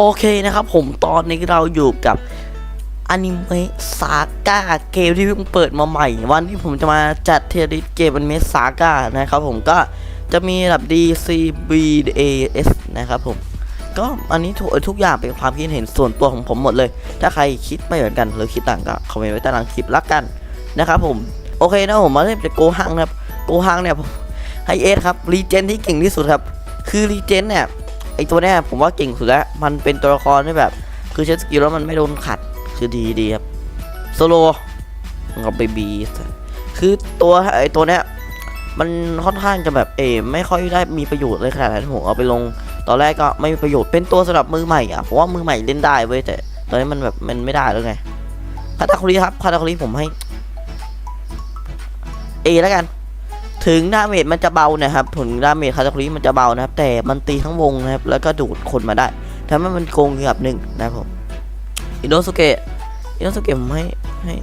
โอเคนะครับผมตอนนี้เราอยู่กับอนิเมะซาก้าเกมที่เพิ่งเปิดมาใหม่ วันที่ผมจะมาจัดเทริสเกมอนิเมะซาก้านะครับผมก็จะมีระดับ D C B A S นะครับผม ก็อันนี้ทุกทุกอย่างเป็นความคิดเห็นส่วนตัวของผมหมดเลย ถ้าใครคิดไม่เหมือนกันหรือคิดต่างก็คอมเมนต์ไว้ใต้ล่างคลิปละกันนะครับผมโอเคนะผมมาเริ่มจากโกฮังนะครับโกฮังเนี่ยผมให้เอสครับรีเจนที่เก่งที่สุดครับ คือรีเจนเนี่ย ไอตัวเนี้ยผมว่าเก่งสุดแล้ว มันเป็นตัวละครที่แบบ คือใช้สกิลแล้วมันไม่โดนขัด คือดีดีครับโซโลกับเบบีคือตัวไอตัวเนี้ยมันค่อนข้างจะแบบเอไม่ค่อยได้มีประโยชน์เลยขนาดนั้นผมเอาไปลง ตอนแรกก็ไม่มีประโยชน์เป็นตัวสำหรับมือใหม่อะผมว่ามือใหม่เล่นได้เว้ยแต่ ตอนนี้มันแบบมันไม่ได้แล้วไงคาตาคุริครับคาตาคุริผมให้เอแล้วกัน ถึงดาเมจมันจะเบานะครับถึงดาเมจคาตาคุริมันจะเบานะครับ แต่มันตีทั้งวงนะครับ แล้วก็ดูดคนมาได้ทำให้มันโกงระดับหนึ่งนะครับผมอินโนสุเกะอินโนสุเกะผมให้ให้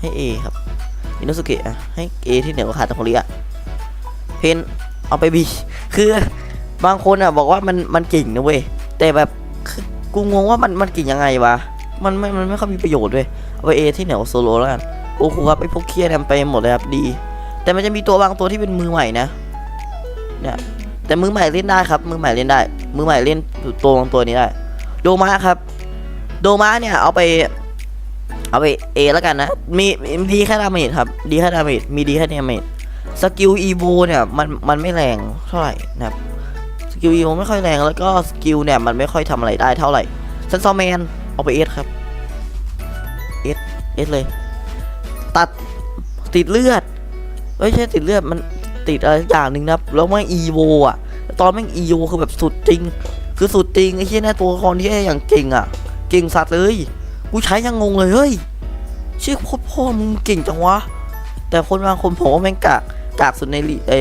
ให้เอครับอินโนสุเกะให้เอที่เหนือกว่าคาตาคุริอะเพนเอาไปบีคือบางคนอะบอกว่ามันมันเก่งนะเว้ยแต่แบบกูงงว่ามันมันเก่งยังไงวะมันไม่มันไม่ค่อยมีประโยชน์เว้ยเอาไปเอที่เหนือกว่าโซโลแล้วกัน โอ้โหครับไอพวกเครียดเนี่ยไปหมดเลยครับดี แต่มันจะมีตัวบางตัวที่เป็นมือใหม่นะเนี่ยแต่มือใหม่เล่นได้ครับ มือใหม่เล่นได้ มือใหม่เล่นตัวบางตัวนี้ได้ โดมาครับ โดมาเนี่ยเอาไป เอาไปเอแล้วกันนะมีมีดีแค่ดาเมจครับดีแค่ดาเมจมีดีแค่ดาเมจสกิลอีโวเนี่ยมันมันไม่แรงเท่าไหร่นะครับสกิลอีโวไม่ค่อยแรงแล้วก็สกิลเนี่ยมันไม่ค่อยทำอะไรได้เท่าไหร่ซันซอแมนเอาไปเอสครับเอสเอสเลย ตัดติดเลือดไม่ใช่ติดเลือดมันติดอะไรอย่างหนึ่งนะครับแล้วไม่อีโวอะ ตอนแม่งอีโวคือแบบสุดจริง คือสุดจริงไอ้เชี่ยนะตัวละครที่อย่างเก่งอะ เก่งสัตว์เลยกูใช้ยังงงเลยเฮ้ยชื่อพ่อพ่อมึงเก่งจังวะแต่คนบางคนผมว่าแม่งกากกากสุดในลีเอ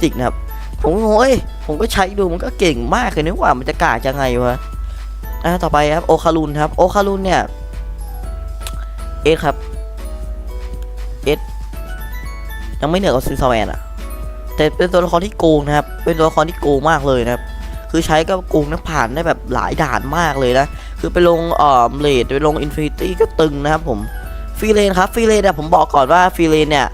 จิกนะครับผมก็งงเอ้ยผมก็ใช้ดูมันก็เก่งมากเลยนึกว่ามันจะกากยังไงวะอะต่อไปครับโอคารุนครับโอคารุนเนี่ยเอครับ ยังไม่เหนือกว่าซินซาแมนอะแต่เป็นตัวละครที่โกงนะครับ เป็นตัวละครที่โกงมากเลยนะครับ คือใช้ก็โกงนักผ่านได้แบบหลายด่านมากเลยนะ คือไปลงเอ่อเลดไปลงอินฟินิตี้ก็ตึงนะครับผมฟรีเลนครับฟรีเลนเนี่ยผมบอกก่อนว่าฟรีเลนเนี่ย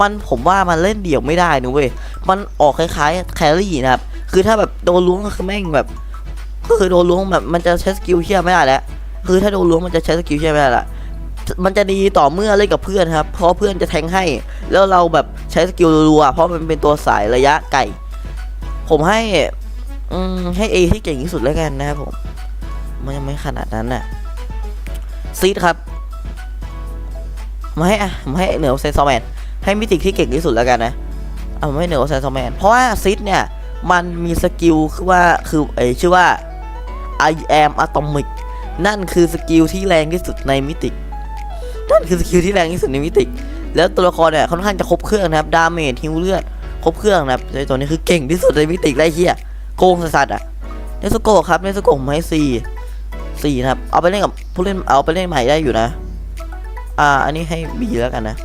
มันผมว่ามันเล่นเดี่ยวไม่ได้นะเว้ย มันออกคล้ายๆแครี่นะครับ คือถ้าแบบโดนล้วงก็คือแม่งแบบ ก็คือโดนล้วงแบบมันจะใช้สกิลเชี่ยไม่ได้แล้ว คือถ้าโดนล้วงมันจะใช้สกิลเชี่ยไม่ได้ละ มันจะดีต่อเมื่อเล่นกับเพื่อนครับ เพราะเพื่อนจะแทงให้ แล้วเราแบบใช้สกิลรัวเพราะมันเป็นตัวสายระยะไกลผมให้อืมให้เอที่เก่งที่สุดแล้วกันนะครับผม มันยังไม่ขนาดนั้นน่ะซีดครับมาให้อะผมให้เหนือเซนซอแมนให้มิติที่เก่งที่สุดแล้วกันนะเอาไม่เหนือกว่าแซนซอแมนเพราะว่าซิดเนี่ยมันมีสกิลคือว่าคือเออชื่อว่า I am atomic นั่นคือสกิลที่แรงที่สุดในมิติ นั่นคือสกิลที่แรงที่สุดในมิติแล้วตัวละครเนี่ยค่อนข้างจะครบเครื่องนะครับดาเมจฮิวเลือดครบเครื่องนะครับไอตัวนี้คือเก่งที่สุดในมิติไรเฮียโกงสัสอะเนสโกครับเนสโกผมให้สี่สี่นะครับเอาไปเล่นกับผู้เล่นเอาไปเล่นใหม่ได้อยู่นะ อ่าอันนี้ให้บีแล้วกันนะ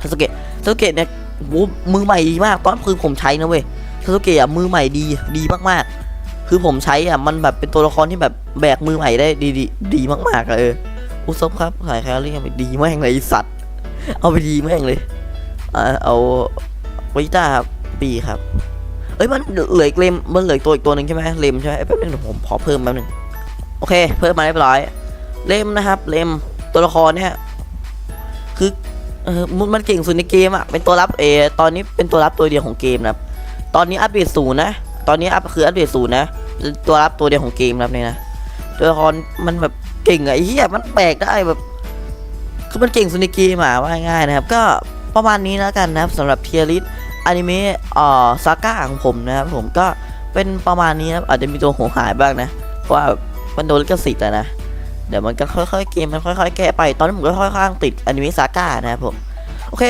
ซาสุเกะซาสุเกะเนี่ยโหมือใหม่ดีมากตอนคือผมใช้นะเว้ยซาสุเกะอะมือใหม่ดีดีมากๆ คือผมใช้อะมันแบบเป็นตัวละครที่แบบแบกมือใหม่ได้ดีดีดีมากๆเออ อุซบครับขายแคลรี่ไปดีแม่งเลยสัตว์ เอาไปดีแม่งเลยเอาวิต้าครับปีครับ เอ้ยมันเหลืออีกเลมมันเหลืออกตัวอีกตัวหนึ่งใช่ไหมเลมใช่ไหมเอ้แป๊บนึงผมขอเพิ่มแป๊บนึงโอเค เพิ่มมาเรียบร้อยเลมนะครับ เลมตัวละครเนี่ยคือเออมันมันเก่งสุดในเกมอะเป็นตัวรับเอตอนนี้เป็นตัวรับตัวเดียวของเกมนะครับตอนนี้อัปเดตศูนย์นะตอนนี้อัปคืออัปเดตศูนย์นะตัวรับตัวเดียวของเกมนะครับเนี่ยนะตัวละครมันแบบ เก่งอะไอ้เหี้ยมันแปลกได้แบบคือมันเก่งสุนเกมอะว่าง่ายนะครับ ก็ประมาณนี้แล้วกันนะครับสำหรับเทียริสอนิเมะอ่อซาก้าของผมนะครับผมก็เป็นประมาณนี้นะครับอาจจะมีตัวหัวหายบ้างนะ เพราะว่ามันโดนลิขสิทธิ์อะนะ เดี๋ยวมันก็ค่อยๆเกมมันค่อยๆ แก้ไปตอนนี้ผมก็ค่อยๆติดอนิเมะซาก้านะครับผมโอเค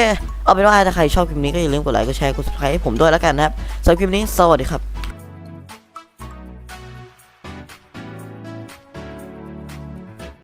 เอาเป็นว่าถ้าใครชอบคลิปนี้ก็อย่าลืมกดไลค์กดแชร์กด subscribe ให้ผมด้วยแล้วกันนะครับสำหรับคลิปนี้สวัสดีครับ